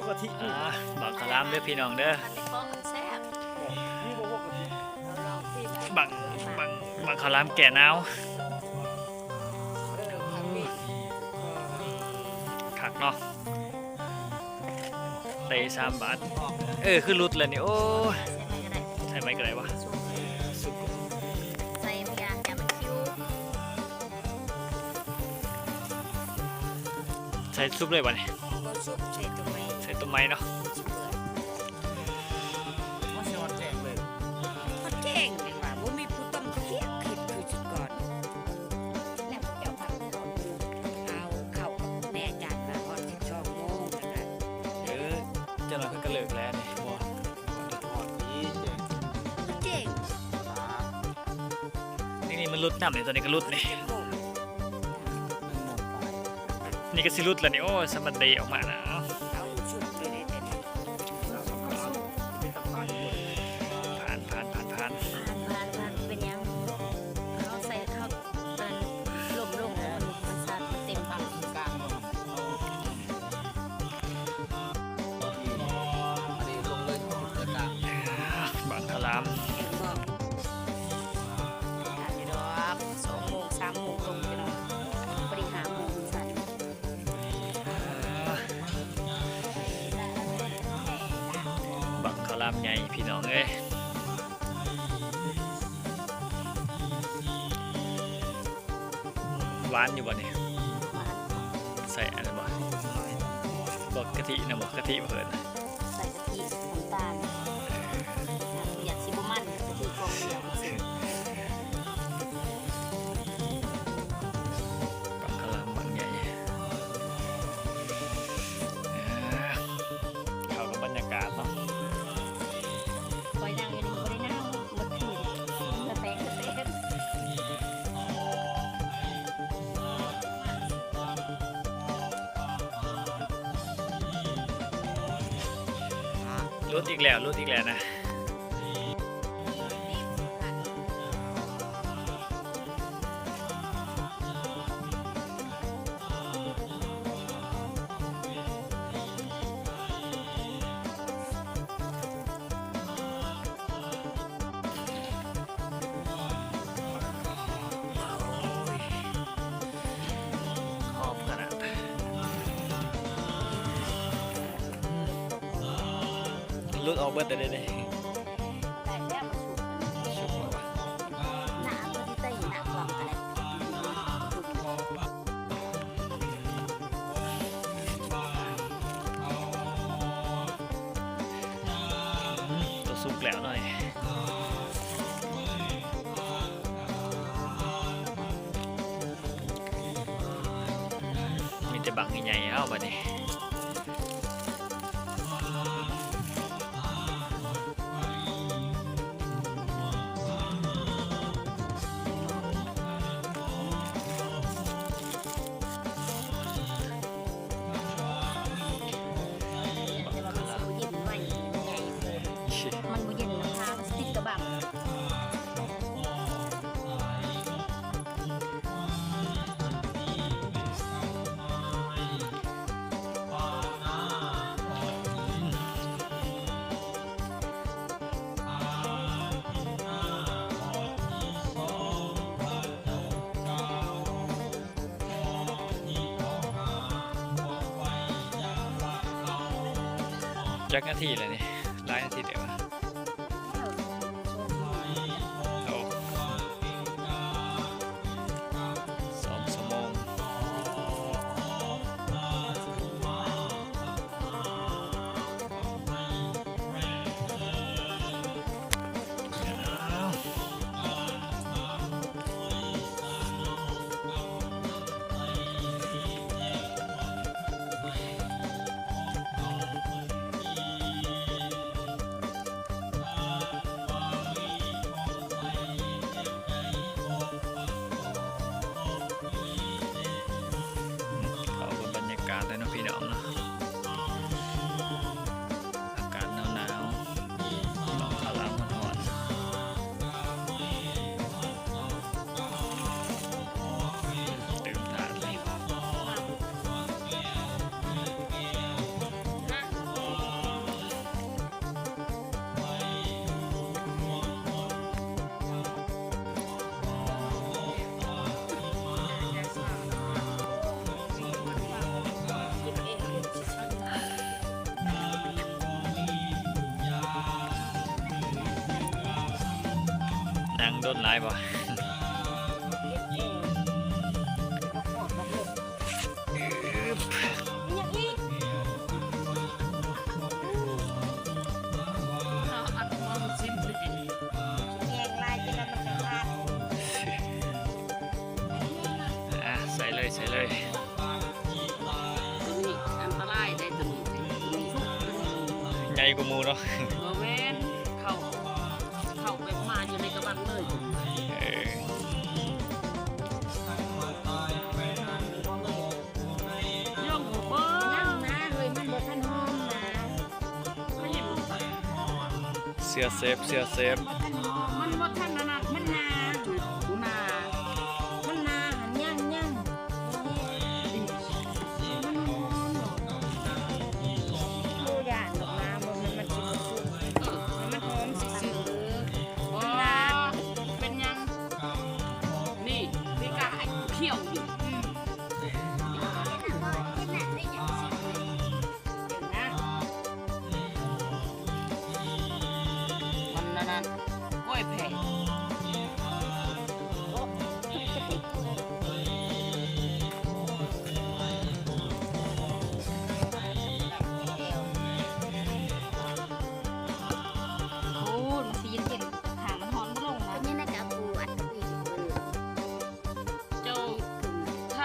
กกะทิอ่าบอกคารามเด้อพี่น้องเด้อมันเป็นเพราะมันแซ่บนี่บ่พวกกะทิเราลองสิบังบังบังคารามแก่หนาวเออทำนี่คักเนาะได้สามบาท เออคือรุดเลยนี่โอ้ยใส่ไปก็ได้ใส่ไปก็ได้วะสุกเลยสุกใส่ยางอย่ามันคิ้วใส่ซุปเลยวะนี่ก็สุกใส่ตัวไม้ใส่ต้นไม้เนาะสุกเลยว่าสิฮอดแจกเลยเขาเก่งเลยว่ะว่ามีผู้ต้องเคียบผิดคือจุดก่อนแล้วเดี๋ยวพักก่อนเอาเข้าแม่จานมาก่อนสิบสองโมงนะคะเออเจ้าหน่อยเพิ่นก็เลิกแล้วนี่บ่ฮอดนี้แจกเขาเก่งสามนี่นี่มันรุดน้ำนี่ตัวนี้ก็รุดนี่เจ็ดโมงหนึ่งโมงไปนี่ก็สิรุดแล้วนี่โอ้สมันเดออกมานะารามใหญ่พี่น้องเอ้ยหวานอยู่บ่เนี่ยใส่อะไรบ่บอกกะทินะบอกกะทิเพิ่น รุดอีกแล้วรุดอีกแล้วนะ รุดออกเบิดได้เลยได้แล้วมาสุกชุบมาว่ะหนาตัวที่เต้ยหนักกว่าอะไรอืมตัวสุกแล้วหน่อยมีแต่บังใหญ่ๆเอาบัดนี้ จักนาทีเลยนี่ ยังโดนหลายบ่เอาอัดมันสิ้นปีแยงลายจะมันเป็นลายอะใส่เลยใส่เลยตัวนี้อันตรายได้ตัวนี้มีชุกตัวนี้ใหญ่กว่าหมูเนาะ เสื้อเ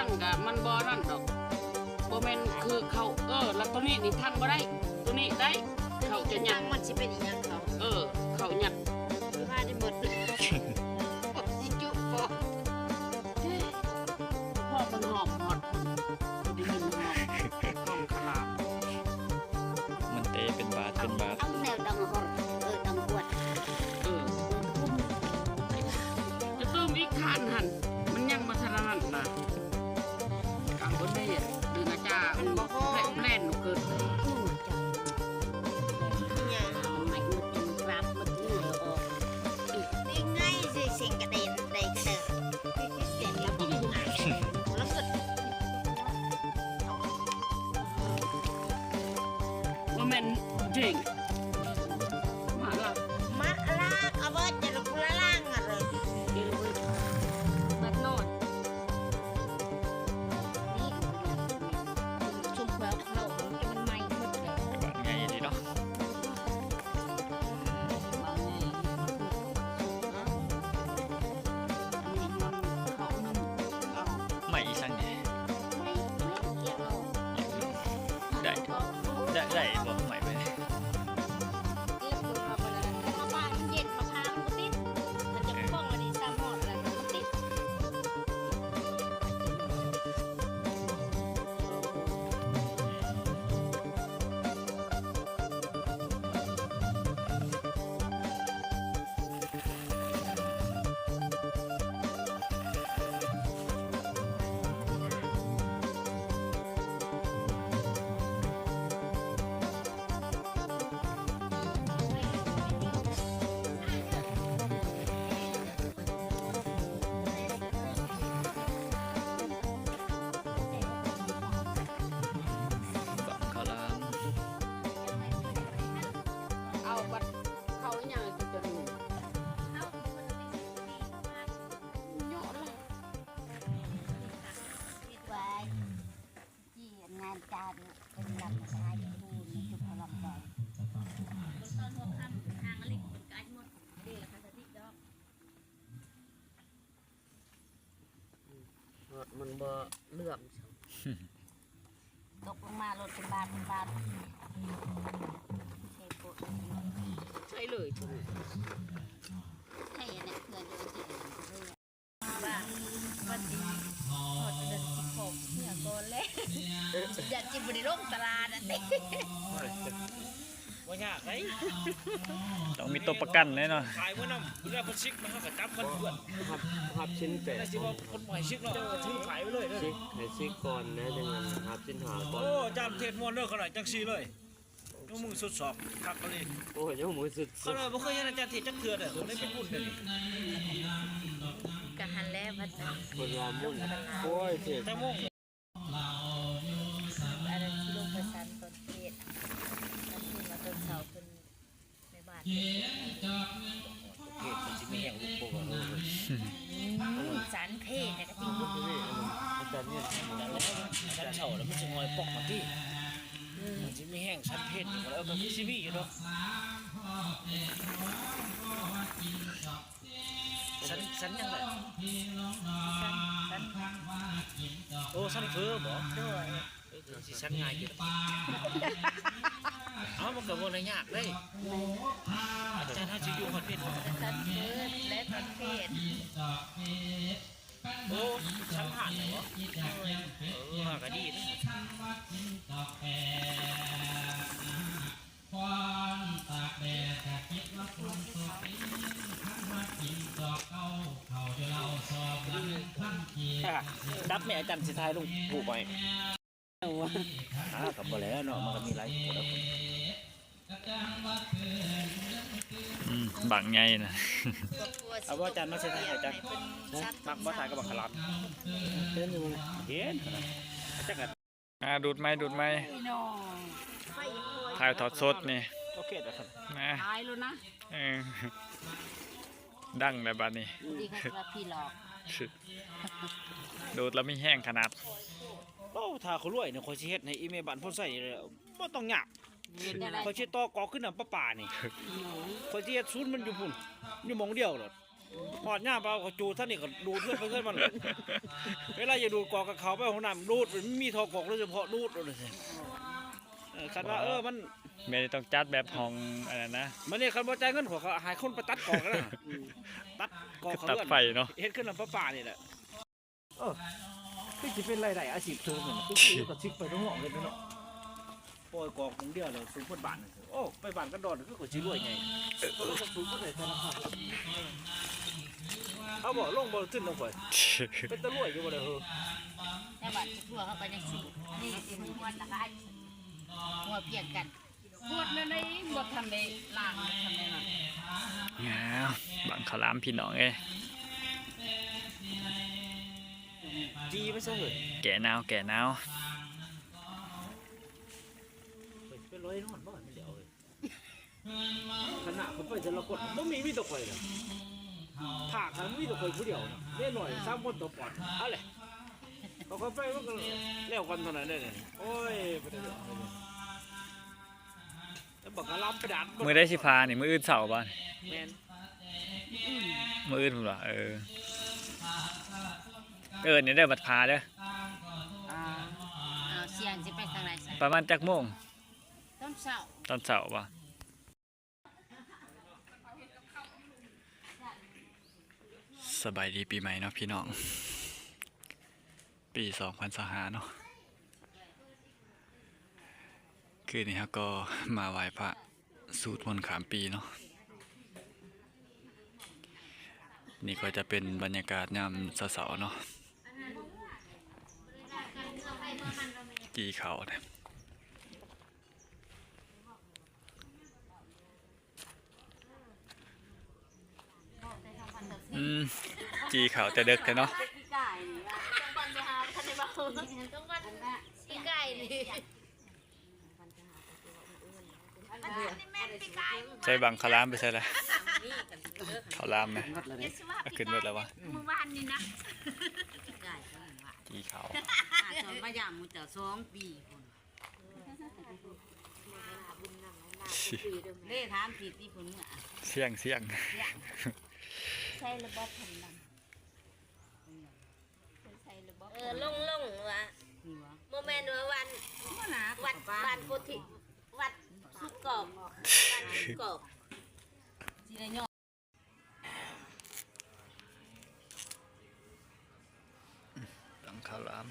งกับมันบอนั่นดอกโบแมนคือเขาเออ แล้วตัวนี้นี่ทั้งบ่ได้ ตัวนี้ได้ เขาจะหยัยักงมันสิเป็นอีหยังเขาเออ เขาหยักสิว่าได้หมด ไม่อีสั ตอนหัวค่ำทางอะไรคนกายหมดเด็กค่ะสติดอกมันบ่เลื่อมตกลงมารถเป็นบาทเป็นบาทใช่ปุ๊ใช่เลยทุกใช่เนี่ยเพื่อนจะไปติว่าวันที่ อย่าจิบริโลกตลาดอะเต้ว่ายากไหมต้องมีตัวประกันแน่นอนขายเมื่อนำเรือพันชิกมันเท่ากับจับมันเพื่อนหับหับชิ้นเป็ดแต่สิว่าคนปล่ชิกเนาะเจ้าถือขายไปเลยเด้อชิกให้ชิกก่อนนะจังนั้นหับชิ้นหาก่อน โอ้จามเทศมวนเด้อเขน่อยจังซีเลยยกมือสุดสอบคักเลยโอ้ยยกมือสุดเขาเลยบ่เคยเห็นอาจารย์เทศจักเทื่อนเด้อผมได้เป็นบุญเด้อนี่กะหันแล้วพัดคนว่ามุ่นโอ้ยเผ็ดแต่โมง อ้สันเฟอบ่ด้วยเออสิสันง่ายอยู่เอามันก็บ่ได้ยากเลยอาจารย์เฮาสิอยู่ฮอดเพศบ่สันเกิดและสันเพศโอ้สันผ่านเลยบ่เออก็ดีนะดับแม่อาจา รย์สิทายลงผูกไว้อ่ากับบ่แล้วเนาะมันก็มีหลายตัวแล้วอืมบังไงนะเอาว่าอาจารย์มาสิทายอาจารย์มักบ่ทายกับบักขลับเห็นอยู่เห็นอาจารย์ก็อ่าดูดไหมดูดไหมพี่น้องถ่ายทอดสดนี่โอเคแล้วครับนะตายแล้วนะเออ ดังเลยบัดนี้ ดีครับพี่หลอกดูดแล้วไม่แห้งขนาดโอ้ถ้าเขารวยเนี่ยข่อยสิเฮ็ดให้อีเมบ้านพ่นใส่นี่เลยบ่ต้องยากเห็นอะไรข่อยสิต่อกอขึ้นน้ำประปานี่ข่อยสิเฮ็ดศูนย์มันอยู่พุ่นอยู่หม่องเดียวโลดพอดย่ามไปเอาก็จูท่านนี่ก็ดูดเพื่อนไปเพื่อนมันเลยเวลาจะดูดกอกกับเขาไปห้องน้ำดูดมันมีทอกอกโดยเฉพาะดูดเลย เออคันว่าเออมันไม่ได้ต้องจัดแบบห้องอะไรนะมันนี่คันบ่จ่ายเงินขอเขาหายคนไปตัดกอกแล้วนะตัดกอกคือเขาตัดเลื่อนไฟเนาะ เฮ็ดขึ้นลำประปานี่แหละเออคือสิเป็นรายได้อาชีพเธอเหมือนคือคือก็ชิกไปทั้งห้องเลยเนาะโอ้ยกอกของเดียวเลยสูงคนบ้านโอ้ไปบ้านกันดอนคือก็สิรวยไงเออก็สูงคนไหนธนาคารเอาบ่ลงบ่ขึ้นลงไปเป็นตะรวยอยู่บ่ได้เออแต่บัดทั่วเข้าไปในสินี่สิมีวันละกัน หัวเพียงกันบวชในในบวชทันได้ล้างบ่ทันได้นั่นงามบังขาวหลามพี่น้องเอ้ยจีไม่ซะเหรอแก่หนาวแก่หนาวเป็นร้อยนอนบ่เดี๋ยวเอ้ยขนาดเขาไปแต่ละคนบ่มีมีแตะข่อยน่ะถากมันมีแตะข่อยผู้เดียวน่ะเล่นหน่อยสามคนต่อปอดเอาเลยเขาก็ไปมันก็แล้วกันเท่านั้นเด้เนี่ยโอ้ย บ่ได้เรื่องเลยแล้วบอกกะลำไปดันมือได้สิพานี่มืออื่นเสาร์บ้านแม่นมืออื่นผมเหรอเออเออเนี่ยได้อบัดพาเด้ออ่าเอาเสียงสิไปทางไหนซะประมาณจักโมงต้นเช้าตอนเสาร์ป่ะสบายดีปีใหม่เนาะพี่น้อง ปีสองพันสหาเนาะ คืนนี้ครับก็มาไหว้พระสูตรมนต์ขามปีเนาะนี่ก็จะเป็นบรรยากาศยามเสาร์ๆเนาะกี่เขาเนี่ยอืมจีเขาวแต่เด็กแต่เนาะ ไก่นี่ใช้บังขา วหลามไปใช่เลยขาวหลามไหมเอาขึ้นหมดแล้ววะมือวานนี่นะได้ก็ว่าจีเขาวอาจนมายามมุจะสองปีพุ่นเล่ถามผิดที่พุ่นอะเสี่ยงเสี่ยงใช่ระบบผมดังใช่ระบบเออลงลงวะนี่วะโมเมนต์ว่าวันบ่หนาวัดวันโพธิ ดังคาราม